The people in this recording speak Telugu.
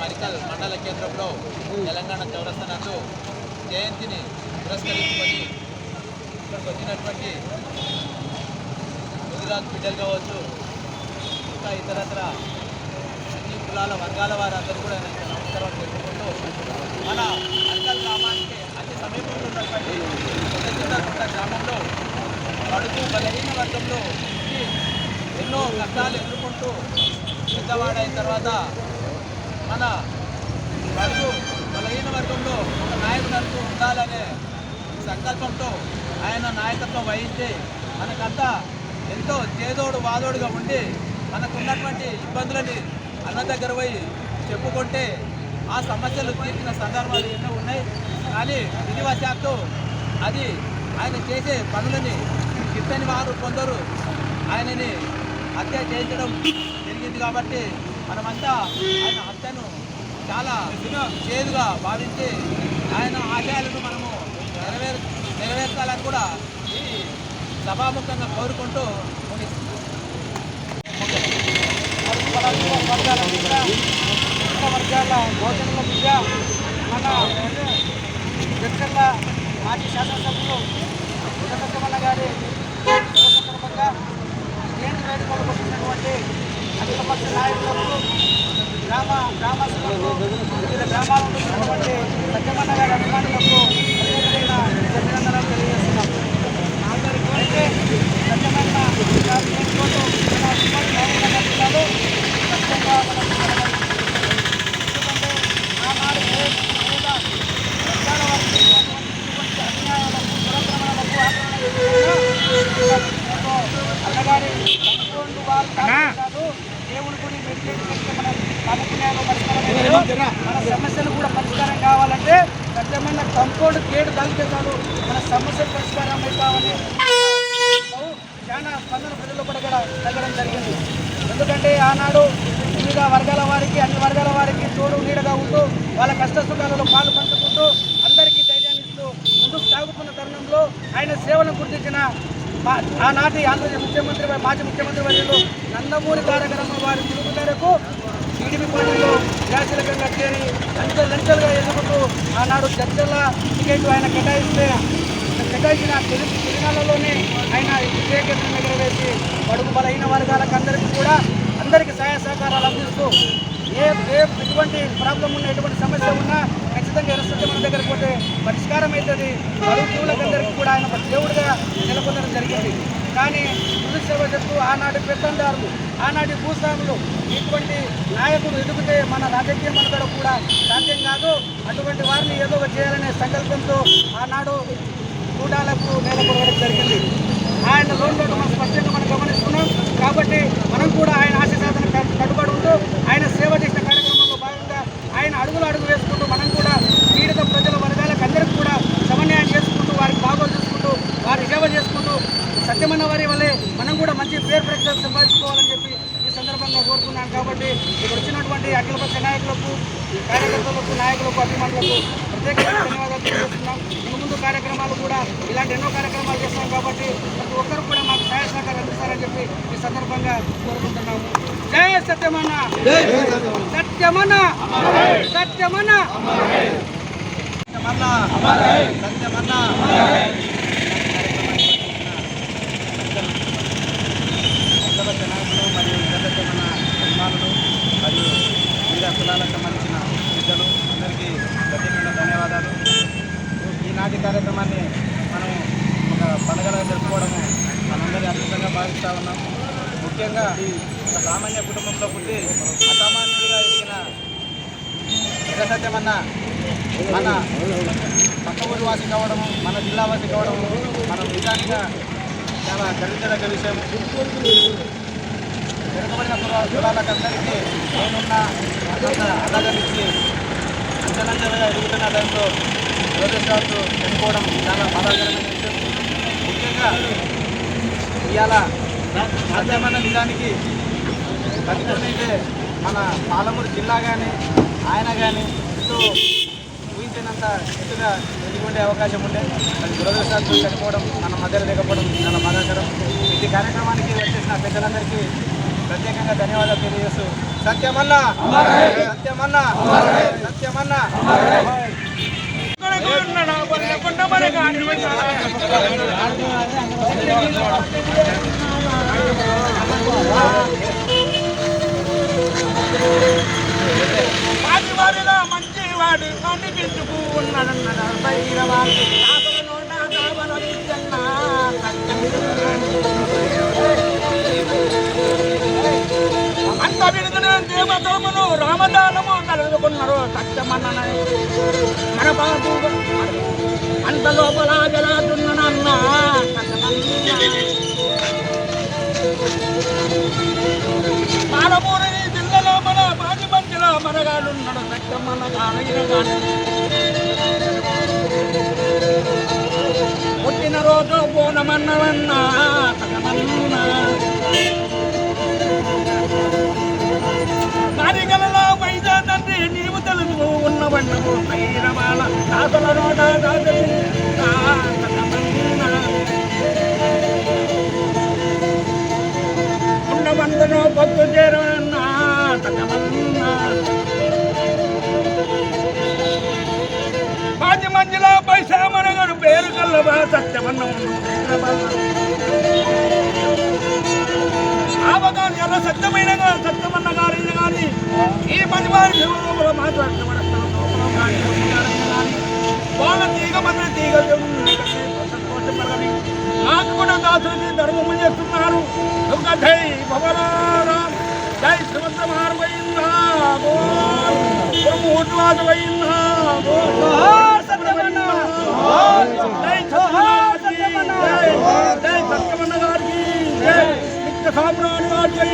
మరికల్ మండల కేంద్రంలో తెలంగాణ చౌరస్తనందు జయంతిని పురస్కరించుకొని ఇక్కడికి వచ్చినటువంటి గుజరాత్ బిడ్డలు కావచ్చు ఇంకా ఇతరత్ర అన్ని కులాల వర్గాల వారందరూ కూడా నమస్కారం నమస్కారాలు తెలుపుకుంటూ మన అంకల్ గ్రామానికి అతి సమీపంలో ఉన్నటువంటి కొత్తచింతకుంట గ్రామంలో అడుగు బలహీన వర్గంలో ఎన్నో కష్టాలు ఎదుర్కొంటూ పెద్దవాడైన తర్వాత మన అడుగు బలహీన వర్గంలో ఒక నాయకుడు అంటూ ఉండాలనే సంకల్పంతో ఆయన నాయకత్వం వహించి మనకంతా ఎంతో చేదోడు వాదోడుగా ఉండి మనకున్నటువంటి ఇబ్బందులని అన్న దగ్గర పోయి చెప్పుకుంటే ఆ సమస్యలు తీర్చిన సందర్భాలు ఎన్నో ఉన్నాయి. కానీ విధివశాత్తు అది ఆయన చేసే పనులని గిట్టని వారు కొందరు ఆయనని హత్య చేయించడం జరిగింది కాబట్టి మనమంతా ఆయన హత్యను చాలా చేదుగా భావించి ఆయన ఆశయాలను మనము కూడా ఈ సభాముఖంగా కోరుకుంటూ వర్గాల బిడ్డ ఇతర వర్గాల భోజనంలో బిడ్డ మన జడ్చర్ల మాజీ శాసనసభ్యులు సత్యమన్న గారి సందర్భంగా జయంతి వేడుకలకు వచ్చినటువంటి అఖిలపక్ష నాయకులకు గ్రామ గ్రామస్తులకు వివిధ గ్రామాలకు ఉన్నటువంటి సత్యమన్న గారి అభిమానులకు ప్రత్యేకమైన అభినందనలు తెలియజేస్తున్నాం అయితే సత్యమన్న గారి నేర్చుకుంటూ మన ఉమ్మడి మహబూబ్నగర్ జిల్లాలో సత్యంగా మనం ఎందుకంటే ఆనాడు ఏ పేద వర్గాల వారికి ఇటువంటి అన్యాయాలకు దురక్రమణలకు ఆక్రమణ అన్నగారి సంపూర్ణ వారు కాదు దేవుని గుడి మెడిటేట్ చేస్తే మన సమస్యలు పరిష్కారం మన సమస్యలు కూడా పరిష్కారం కావాలంటే రకమైన కంపౌండ్ గేట్ తగ్గితే చాలు మన సమస్య పరిష్కారం అవుతామని చాలా స్పందన ప్రజలు కూడా తగ్గడం జరిగింది. ఎందుకంటే ఆనాడు వివిధ వర్గాల వారికి అన్ని వర్గాల వారికి తోడు నీడగా ఉంటూ వాళ్ళ కష్ట సుఖాలలో పాలు పంచుకుంటూ అందరికీ ధైర్యాన్ని ఇస్తూ ముందుకు సాగుతున్న తరుణంలో ఆయన సేవలను గుర్తించిన మా- ఆనాటి ఆంధ్రప్రదేశ్ ముఖ్యమంత్రి మాజీ ముఖ్యమంత్రి వర్యులు నందమూరి తారక వారి పిలుపు మేరకు టీడీపీ పార్టీలో క్రియాశీలకంగా చేరి అంచెలు లంచలుగా ఎదుగుతూ ఆనాడు చర్చల టికెట్ ఆయన కేటాయిస్తే కేటాయించిన తెలుగు తెలంగాణలోనే ఆయన విజయకేంద్రం ఎగరవేసి బడుగు బలహీన వర్గాలకు అందరికీ కూడా అందరికీ సహాయ సహకారాలు అందిస్తూ ఏ ఏ ఎటువంటి ప్రాబ్లం ఉన్నా ఎటువంటి సమస్య ఉన్నా ఖచ్చితంగా ఎరుస్తుంది మన దగ్గర పోతే పరిష్కారం అవుతుంది. బడుగు కూడా ఆయన ఒక దేవుడిగా నెలకొందడం జరిగింది. కానీ దురదృష్టవశాత్తు ఆనాటి పెత్తందారులు ఆనాటి భూస్వాములు ఇటువంటి నాయకుడు ఎదుగుతే మన రాజకీయ మనుగడ కూడా సాధ్యం కాదు. అటువంటి వారిని ఏదో చేయాలనే సంకల్పంతో ఆనాడు కూడాలకు నేల జరిగింది. ఆయన లోన్ మనం స్పష్టంగా మనం గమనిస్తున్నాం. కాబట్టి మనం కూడా ఆయన ఆశీర్వాదం సాధన కట్- కట్టుబడి ఉంటూ ఆయన సేవ చేసిన కార్యక్రమంలో భాగంగా ఆయన అడుగులు అడుగు వేసుకుంటూ మనం కూడా పీడిత ప్రజల వర్గాలకు అందరికీ కూడా సమన్వయం చేసుకుంటూ వారికి బాగోలు చూసుకుంటూ వారి సేవ చేసుకుంటూ సత్యమన్న వారి వల్లే మనం కూడా మంచి పేరు ప్రఖ్యాతి సంపాదించుకోవాలని చెప్పి ఈ సందర్భంగా కాబట్టి ఇక్కడ వచ్చినటువంటి అఖిల పక్ష నాయకులకు కార్యకర్తలకు నాయకులకు అభిమానులకు ప్రత్యేకంగా ధన్యవాదాలు తెలియజేస్తున్నాం. ముందు ముందు కార్యక్రమాలు కూడా ఇలాంటి ఎన్నో కార్యక్రమాలు చేస్తున్నాం కాబట్టి ప్రతి ఒక్కరు కూడా మాకు సహాయ సహకారం అందిస్తారని చెప్పి ఈ సందర్భంగా కోరుకుంటున్నాము. జయ సత్యమన్న! సత్యమన్న! సత్యమన్న! సత్యమన్న! సత్యమన్న! అద్భుతంగా ఉన్నాం. ముఖ్యంగా ఒక సామాన్య కుటుంబంలో పుట్టి అసామాన్యుడిగా ఎదిగిన ఎర్ర మన పక్క ఊరి వాసి కావడము మన జిల్లా వాసి కావడము మన నిజానిగా చాలా గర్వించదగ్గ విషయం. వెనుకబడిన కుల కులాలకందరికీ నేనున్న అందంగా అండగా అంచెలంచెలుగా ఎదుగుతున్న టైంలో దురదృష్టాలతో చనిపోవడం చాలా బాధాకరమైన విషయం. ముఖ్యంగా ఇవాళ సత్యమన్న నిజానికి బతికున్నైతే మన పాలమూరు జిల్లా కానీ ఆయన కానీ ఎంతో ఊహించినంత ఎత్తుగా ఎదుగుండే అవకాశం ఉండే. అది దురదృష్టాలు చనిపోవడం మన మధ్యలో లేకపోవడం చాలా బాధాకరం. ఇది కార్యక్రమానికి వచ్చేసిన పెద్దలందరికీ ప్రత్యేకంగా ధన్యవాదాలు తెలియజేస్తూ సత్యమన్నా! సత్యమన్నా! సత్యమన్నా! వాడివాడిలో మంచివాడు కనిపించుకు ఉన్నాడన్నాడు భైరవాడు విడుదల రామదానము నలుగుకున్నారు కష్టమన్న మన బాబు అంత లోపల గలాదున్నానన్న పాలమూరి జిల్లాలో మన బాజి మధ్యలో మనగాడున్నాడు కష్టమన్న గానగిన గాని పుట్టిన రోజు వర్ణము ఉన్నవన్నవు పైరవాల దాసల నోట దాసరి పొత్తు చేరవన్న సగమన్న పాతి మందిలో పైసా పేరు కల్లవా సత్యమన్న ఆవగాని సత్యమైన సత్యమన్న గారి కానీ ఈ పని వారి లోపల శాస్త్రకి ధర్మము చేస్తున్నారు కనుక జై భవరారాం జై శ్రీమంత మార్వైన్నా బ్రహ్మోద్వాద వైన్నా జై జై సత్యమన్న గారికి నిత్య సామ్రాట్ గారికి